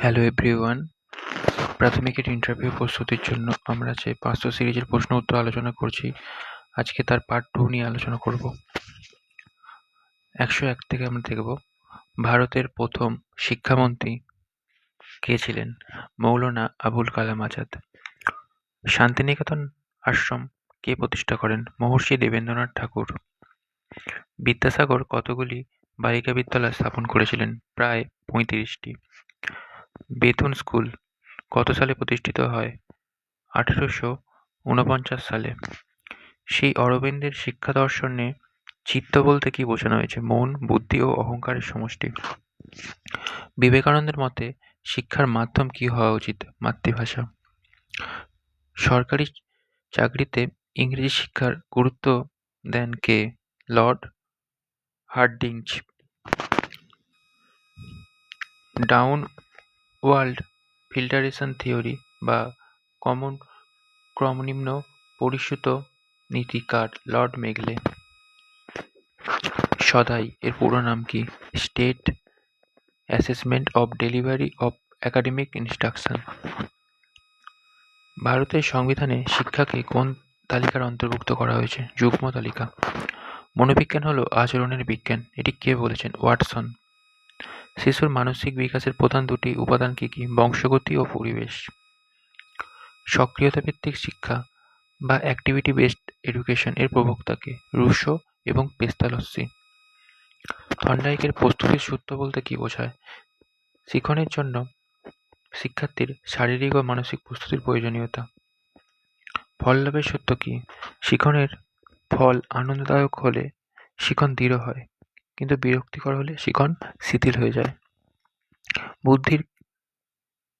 Hello everyone প্রাথমিকের interview প্রস্তুতির জন্য আমরা যে পাঁচশো সিরিজের প্রশ্ন উত্তর আলোচনা করছি, আজকে তার পার্ট টু নিয়ে আলোচনা করব। একশো এক থেকে আমরা দেখব, ভারতের প্রথম শিক্ষামন্ত্রী কে ছিলেন? মৌলানা আবুল কালাম আজাদ। শান্তিনিকেতন আশ্রম কে প্রতিষ্ঠা করেন? মহর্ষি দেবেন্দ্রনাথ ঠাকুর। বিদ্যাসাগর কতগুলি বালিকা বিদ্যালয় স্থাপন করেছিলেন? প্রায় পঁয়ত্রিশটি। বেথুন স্কুল কত সালে প্রতিষ্ঠিত হয়? আঠেরোশো ঊনপঞ্চাশ সালে। সেই অরবিন্দের শিক্ষা দর্শনে চিত্ত বলতে কি বোঝানো হয়েছে? মন, বুদ্ধি ও অহংকারের সমষ্টি। বিবেকানন্দের মতে শিক্ষার মাধ্যম কি হওয়া উচিত? মাতৃভাষা। সরকারি চাকরিতে ইংরেজি শিক্ষার গুরুত্ব দেন কে? Lord Hardinge. Downward filtration theory বা কমন ক্রমনিম্ন পরিশ্রুত নীতিকার লর্ড মেগলে। সদাই, এর পুরো নাম কি? State assessment of delivery of academic instruction. ভারতের সংবিধানে শিক্ষাকে কোন তালিকার অন্তর্ভুক্ত করা হয়েছে? যুগ্ম তালিকা। মনোবিজ্ঞান হলো আচরণের বিজ্ঞান। এটি কে বলেছেন? ওয়াটসন। শিশুর মানসিক বিকাশের প্রধান দুটি উপাদান কী কী? বংশগতি ও পরিবেশ। সক্রিয়তা ভিত্তিক শিক্ষা বা অ্যাক্টিভিটি বেসড এডুকেশন এর প্রবক্তাকে রুশো এবং পেস্তালস্যি থন্ডাইকের প্রস্তুতির সূত্র বলতে কী বোঝায়? শিখনের জন্য শিক্ষার্থীর শারীরিক ও মানসিক প্রস্তুতির প্রয়োজনীয়তা। ফল লাভের সত্য কী? শিখনের ফল আনন্দদায়ক হলে শিখন দৃঢ় হয়। কিন্তু বিরক্তিকর হলে শিখন শিথিল হয়ে যায়। বুদ্ধির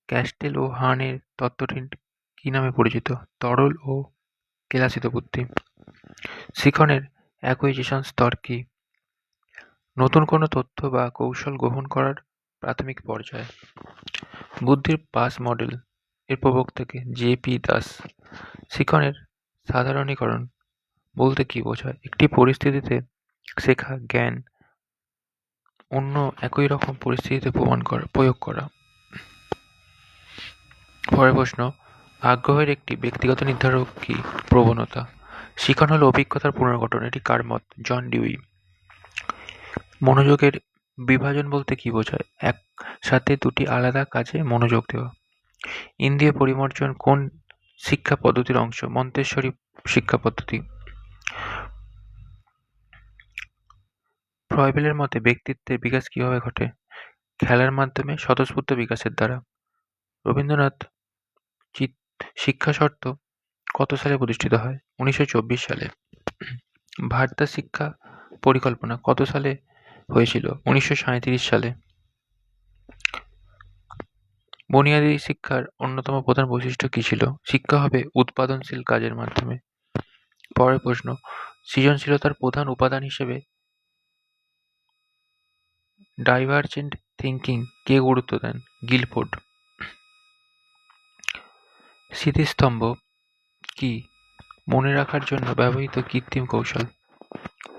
ক্যাস্টেল ও হানের তত্ত্বটি কী নামে পরিচিত? তরল ও কেলাসিত বুদ্ধি। শিখনের অ্যাকুইজিশন স্তর কী? নতুন কোনো তথ্য বা কৌশল গ্রহণ করার প্রাথমিক পর্যায়। বুদ্ধির পাস মডেল এর প্রবক্তাকে জে পি দাস। শিখনের সাধারণীকরণ বলতে কী বোঝায়? একটি পরিস্থিতিতে শেখা জ্ঞান অন্য একই রকম পরিস্থিতিতে প্রমাণ করা, প্রয়োগ করা। পরের প্রশ্ন আগ্রহের একটি ব্যক্তিগত নির্ধারক কি? প্রবণতা। শিখন হলো অভিজ্ঞতার পুনর্গঠন, এটি কার মত? John Dewey. মনোযোগের বিভাজন বলতে কি বোঝায়? একসাথে দুটি আলাদা কাজে মনোযোগ দেওয়া। ইন্দ্রিয় পরিমার্জন কোন শিক্ষা পদ্ধতির অংশ? মন্তেশ্বরী শিক্ষা পদ্ধতি। ফ্রয়েবেলের মতে ব্যক্তিত্বের বিকাশ কীভাবে ঘটে? খেলার মাধ্যমে স্বতঃস্ফূর্ত বিকাশের দ্বারা। রবীন্দ্রনাথ চিত শিক্ষা শর্ত কত সালে প্রতিষ্ঠিত হয়? উনিশশো চব্বিশ সালে। ভারতা শিক্ষা পরিকল্পনা কত সালে হয়েছিল? উনিশশো সাঁইত্রিশ সালে। বুনিয়াদী শিক্ষার অন্যতম প্রধান বৈশিষ্ট্য কী ছিল? শিক্ষা হবে উৎপাদনশীল কাজের মাধ্যমে। পরের প্রশ্ন, সৃজনশীলতার প্রধান উপাদান হিসেবে ডাইভারজেন্ট থিঙ্কিং কে গুরুত্ব দেন? গিলফোর্ড। স্মৃতিস্তম্ভ, কি? মনে রাখার জন্য ব্যবহৃত কৃত্রিম কৌশল।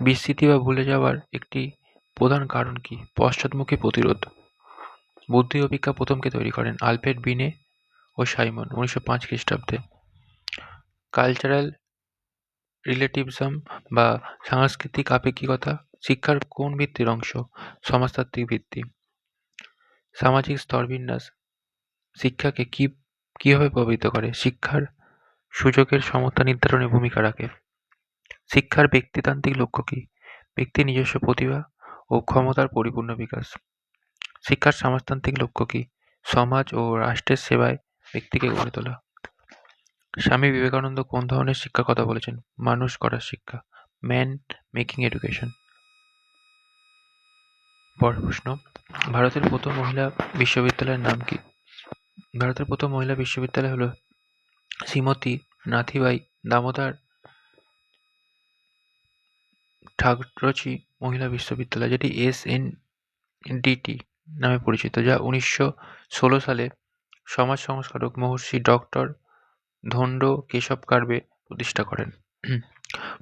বিস্মৃতি বা ভুলে যাওয়ার একটি প্রধান কারণ কি? পশ্চাৎমুখী প্রতিরোধ। বুদ্ধি অভিজ্ঞা প্রথমকে তৈরি করেন আলফ্রেড বিনে ও সাইমন উনিশশো পাঁচ খ্রিস্টাব্দে। কালচারাল রিলেটিভিজম বা সাংস্কৃতিক আপেক্ষিকতা শিক্ষার কোন ভিত্তির অংশ? সমাজতাত্ত্বিক ভিত্তি। সামাজিক স্তরবিন্যাস। শিক্ষাকে কি, কীভাবে প্রভাবিত করে? শিক্ষার সুযোগের সমতা নির্ধারণে ভূমিকা রাখে। শিক্ষার ব্যক্তিতান্ত্রিক লক্ষ্য কী? ব্যক্তির নিজস্ব প্রতিভা ও ক্ষমতার পরিপূর্ণ বিকাশ। শিক্ষার সমাজতান্ত্রিক লক্ষ্য কী? সমাজ ও রাষ্ট্রের সেবায় ব্যক্তিকে গড়ে তোলা। স্বামী বিবেকানন্দ কোন ধরনের শিক্ষার কথা বলেছেন? মানুষ করার শিক্ষা। Man making education. পরের প্রশ্ন, ভারতের প্রথম মহিলা বিশ্ববিদ্যালয়ের নাম কি? ভারতের প্রথম মহিলা বিশ্ববিদ্যালয় হলো শ্রীমতী নাথিবাই দামোদর ঠাকুরচি মহিলা বিশ্ববিদ্যালয়, যেটি এস এন ডিটি নামে পরিচিত, যা উনিশশো ষোলো সালে সমাজ সংস্কারক মহর্ষি ডক্টর ধন্ড কেশব কার্বে প্রতিষ্ঠা করেন।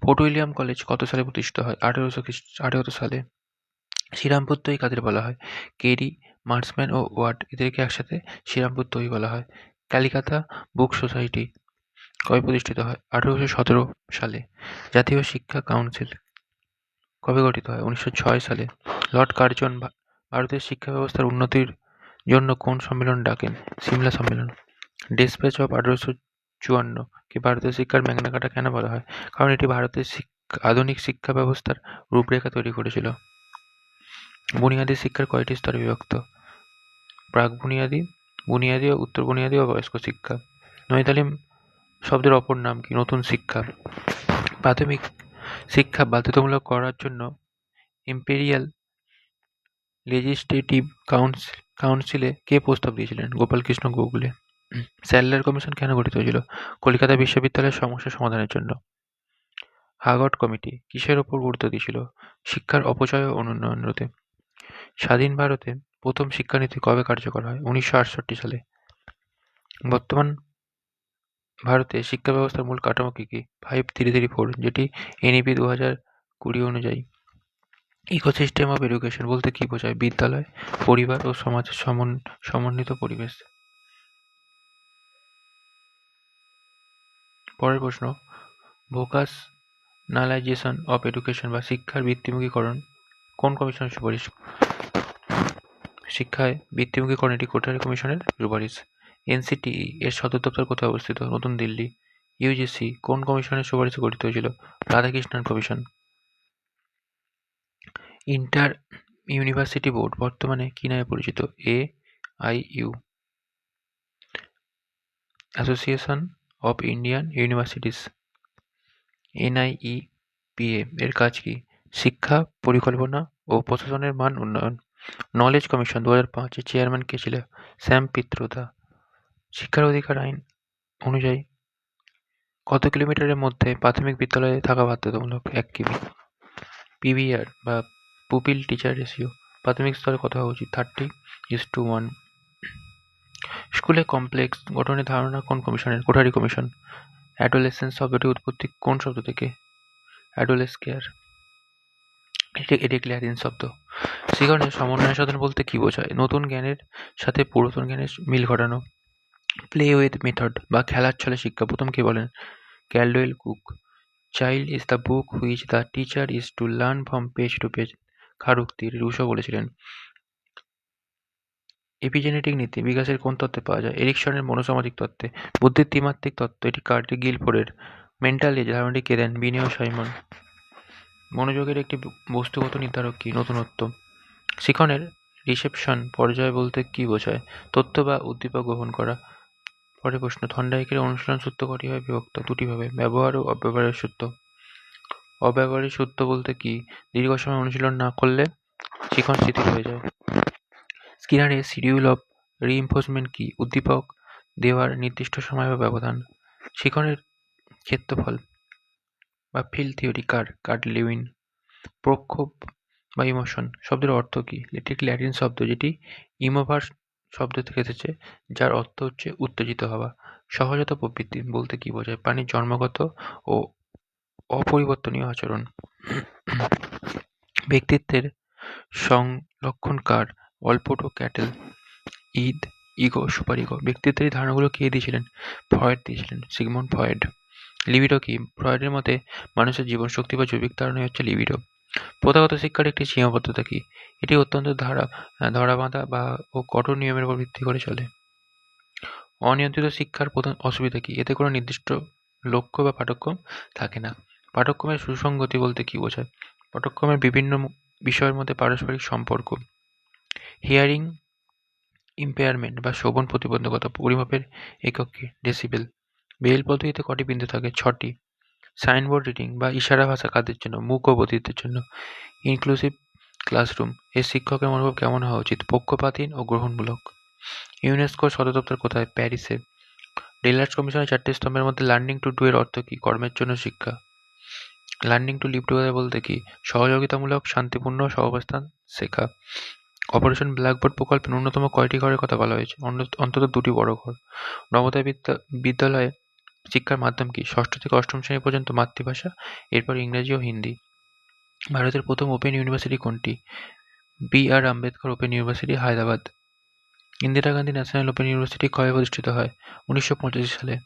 ফোর্ট উইলিয়াম কলেজ কত সালে প্রতিষ্ঠিত হয়? আঠেরোশো খ্রিস্ট, আঠেরোশো সালে শ্রীরামপুত্রই কাদের বলা হয়? কেরি, মার্সম্যান ও ওয়ার্ড এদেরকে একসাথে শ্রীরামপুর তৈরি বলা হয়। ক্যালিকাতা বুক সোসাইটি কবে প্রতিষ্ঠিত হয়? আঠেরোশো সতেরো সালে। জাতীয় শিক্ষা কাউন্সিল কবে গঠিত হয়? উনিশশো ছয় সালে। লর্ড কার্জন ভারতের শিক্ষা ব্যবস্থার উন্নতির জন্য কোন সম্মেলন ডাকেন? সিমলা সম্মেলন। ডেসপ্যাচ অফ আঠেরোশো চুয়ান্ন কে ভারতের শিক্ষার ম্যাগনাকাটা কেন বলা হয়? কারণ এটি ভারতের শিক্ষা আধুনিক শিক্ষা ব্যবস্থার রূপরেখা তৈরি করেছিল। বুনিয়াদী শিক্ষার কয়টি স্তরে বিভক্ত? প্রাক বুনিয়াদী বুনিয়াদী ও উত্তর বুনিয়াদী ও বয়স্ক শিক্ষা। নৈতালিম শব্দের অপর নাম কি? নতুন শিক্ষা। প্রাথমিক শিক্ষা বাধ্যতামূলক করার জন্য ইম্পেরিয়াল লেজিসলেটিভ কাউন্সিল কাউন্সিলে কে প্রস্তাব দিয়েছিলেন? গোপালকৃষ্ণ গোখলে। স্যাডলার কমিশন কেন গঠিত হয়েছিল? কলকাতা বিশ্ববিদ্যালয়ের সমস্যা সমাধানের জন্য। হাগট কমিটি কিসের ওপর গুরুত্ব দিয়েছিল? শিক্ষার অপচয় ও অনুন্নয়ন রোধে। স্বাধীন ভারতে প্রথম শিক্ষানীতি কবে কার্যকর হয়? উনিশশো আটষট্টি সালে। বর্তমান ভারতে শিক্ষা ব্যবস্থার মূল কাঠামো কী কী? ফাইভ থ্রি থ্রি ফোর যেটি এনইপি দু হাজার কুড়ি অনুযায়ী ইকোসিস্টেম অফ এডুকেশন বলতে কী বোঝায়? বিদ্যালয়, পরিবার ও সমাজের সমন, সমন্বিত পরিবেশ। পরের প্রশ্ন, ভোকাস নালাইজেশন অফ এডুকেশন বা শিক্ষার বৃত্তিমুখীকরণ কোন কমিশনের সুপারিশ? শিক্ষায় বৃত্তিমুখীকরণ এটি কোঠারি কমিশনের সুপারিশ। এনসিটিই এর সদর দপ্তর কোথায় অবস্থিত? নতুন দিল্লি। ইউজিসি কোন কমিশনের সুপারিশে গঠিত হয়েছিল? Radhakrishnan commission. Inter university board বর্তমানে কি নামে পরিচিত? A, I, U. Association of Indian universities. NIEPA এর কাজ কি? শিক্ষা, পরিকল্পনা ও প্রশাসনের মান উন্নয়ন। নলেজ কমিশন দু হাজার পাঁচের চেয়ারম্যান কে ছিল? শ্যাম পিত্রদা শিক্ষার অধিকার আইন অনুযায়ী কত কিলোমিটারের মধ্যে প্রাথমিক বিদ্যালয়ে থাকা বাধ্যতামূলক? এক কিমি। পিভিআর বা পুপিল টিচার রেশিও প্রাথমিক স্তরে কত হওয়া উচিত? থার্টি ইস টু ওয়ান স্কুলে কমপ্লেক্স গঠনের ধারণা কোন কমিশনের? কোঠারি কমিশন। অ্যাডোলেসেন্স শব্দটির উৎপত্তি কোন শব্দ থেকে? অ্যাডোলেস কেয়ার এটি একটি শব্দ। সেখানে সমন্বয় সাধন বলতে কী বোঝায়? নতুন জ্ঞানের সাথে পুরাতন জ্ঞানের মিল ঘটানো। প্লে উইথ মেথড বা খেলার ছলে শিক্ষা। প্রথম কে বলেন? Caldwell Cook child is the book which the teacher is to learn from page to page খারুক্তির Rousseau বলেছিলেন। এপিজেনেটিক নীতি। বিকাশের কোন তত্ত্বে পাওয়া যায়? এরিকসনের মনোসামাজিক তত্ত্বে। বুদ্ধির ত্রিমাত্রিক তত্ত্ব। এটি কার্টি গিলফোর্ডের মেন্টাল এজ ধারণাটি কে দেন? বিনিয় সাইমন। মনোযোগের একটি বস্তুগত নির্ধারক কি? নতুনত্ব। শিখনের রিসেপশন পর্যায় বলতে কি বোঝায়? তথ্য বা উদ্দীপক গ্রহণ করা। পরে প্রশ্ন থন্ডাইকের অনুশীলন সূত্র কটিভাবে বিভক্ত? দুটিভাবে, ব্যবহার ও অব্যবহারের সূত্র অব্যবহারের সূত্র বলতে কি? দীর্ঘ সময় অনুশীলন না করলে শিখন শিথিল হয়ে যায়। স্কিনারের শিডিউল অফ রিইনফোর্সমেন্ট কি? উদ্দীপক দেওয়ার নির্দিষ্ট সময় বা ব্যবধান? শিখনের ক্ষেত্রফল বা ফিল্ড থিওরি কার? Kurt Lewin. প্রক্ষোভ বা ইমোশন শব্দের অর্থ কী? এটি একটি ল্যাটিন শব্দ যেটি ইমোভার শব্দ থেকে এসেছে, যার অর্থ হচ্ছে উত্তেজিত হওয়া, সহজাত প্রবৃত্তি বলতে কী বোঝায়? প্রাণীর জন্মগত ও অপরিবর্তনীয় আচরণ। ব্যক্তিত্বের সংলক্ষণ কার Allport Cattell id ego super ego ব্যক্তিত্বের এই ধারণাগুলো কে দিয়েছিলেন? ফ্রয়েড দিয়েছিলেন সিগমন্ড ফ্রয়েড। লিবিডো কি? ফ্রয়েডের মতে মানুষের জীবন শক্তি বা জৈবিক ধারণাই হচ্ছে লিবিডো। প্রথাগত শিক্ষার একটি সীমাবদ্ধতা কি? এটি অত্যন্ত ধারা ধরা বাঁধা বা ও কঠোর নিয়মের উপর ভিত্তি করে চলে। অনিয়ন্ত্রিত শিক্ষার প্রধান অসুবিধা কি? এতে কোনো নির্দিষ্ট লক্ষ্য বা পাঠ্যক্রম থাকে না। পাঠ্যক্রমের সুসংগতি বলতে কি বোঝায়? পাঠ্যক্রমের বিভিন্ন বিষয়ের মধ্যে পারস্পরিক সম্পর্ক হিয়ারিং ইম্পেয়ারমেন্ট বা শ্রবণ প্রতিবন্ধকতা, পরিমাপের একক ডেসিবেল বেল পদ্ধতিতে কটি বিন্দু থাকে? ছটি। সাইনবোর্ড রিডিং বা ইশারা ভাষা কাদের জন্য? মুখ ও বধিরদের জন্য। ইনক্লুসিভ ক্লাসরুম এর শিক্ষকের মনোভাব কেমন হওয়া উচিত? পক্ষপাতহীন ও গ্রহণমূলক। ইউনেস্কোর সদর দপ্তর কোথায়? প্যারিসে। ডেলার্স কমিশনের চারটি স্তম্ভের মধ্যে লার্নিং টু ডু এর অর্থ কী? কর্মের জন্য শিক্ষা। লার্নিং টু লিভ টুগেদার বলতে কি? সহযোগিতামূলক, শান্তিপূর্ণ, সহাবস্থান শেখা। অপারেশন ব্ল্যাকবোর্ড প্রকল্পে ন্যূনতম কয়টি ঘরের কথা বলা হয়েছে? অন্তত দুটি বড় ঘর। বিদ্যা বিদ্যালয়ে শিক্ষার মাধ্যম কি? ষষ্ঠ থেকে অষ্টম শ্রেণি পর্যন্ত মাতৃভাষা, এরপর ইংরেজি ও হিন্দি। ভারতের প্রথম ওপেন ইউনিভার্সিটি কোনটি? B R Ambedkar open university, Hyderabad. Indira Gandhi national open university কবে প্রতিষ্ঠিত হয়? উনিশশো পঁচাশি সালে।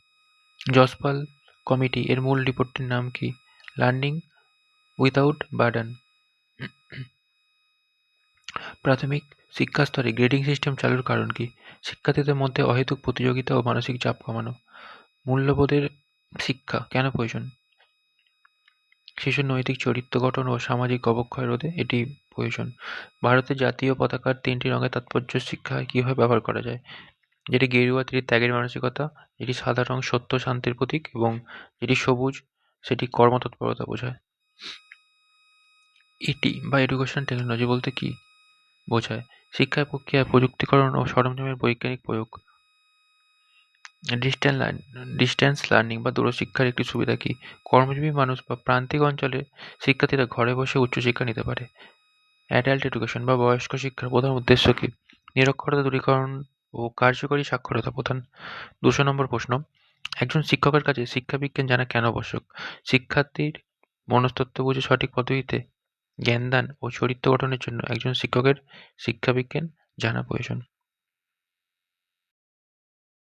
জসপাল কমিটি, এর মূল রিপোর্টটির নাম কি? Learning without burden. প্রাথমিক শিক্ষা স্তরে গ্রেডিং সিস্টেম চালুর কারণ কি? শিক্ষার্থীদের মধ্যে অহেতুক প্রতিযোগিতা ও মানসিক চাপ কমানো। মূল্যবোধের শিক্ষা কেন প্রয়োজন? শিশুর নৈতিক চরিত্র গঠন ও সামাজিক অবক্ষয় রোধে এটি প্রয়োজন। ভারতের জাতীয় পতাকার তিনটি রঙের তাৎপর্য শিক্ষায় কীভাবে ব্যবহার করা যায়? যেটি গেরুয়া তীর ত্যাগের মানসিকতা, যেটি সাদা রং, সত্য, শান্তির প্রতীক এবং যেটি সবুজ, সেটি কর্মতৎপরতা বোঝায়। ইটি বা এডুকেশন টেকনোলজি বলতে কি বোঝায়? শিক্ষা প্রক্রিয়ায় প্রযুক্তিকরণ ও সরঞ্জামের বৈজ্ঞানিক প্রয়োগ। ডিস্ট্যান্স লার্ন বা দূরশিক্ষার একটি সুবিধা কী? কর্মজীবী মানুষ বা প্রান্তিক অঞ্চলে শিক্ষার্থীরা ঘরে বসে উচ্চশিক্ষা নিতে পারে। অ্যাডাল্ট এডুকেশন বা বয়স্ক শিক্ষার প্রধান উদ্দেশ্য কী? নিরক্ষরতা দূরীকরণ ও কার্যকরী সাক্ষরতা প্রধান। দুশো নম্বর প্রশ্ন। একজন শিক্ষকের কাছে শিক্ষাবিজ্ঞান জানা কেন আবশ্যক? শিক্ষার্থীর মনস্তত্ত্ব বুঝে সঠিক পদ্ধতিতে জ্ঞানদান ও চরিত্র গঠনের জন্য একজন শিক্ষকের শিক্ষাবিজ্ঞান জানা প্রয়োজন।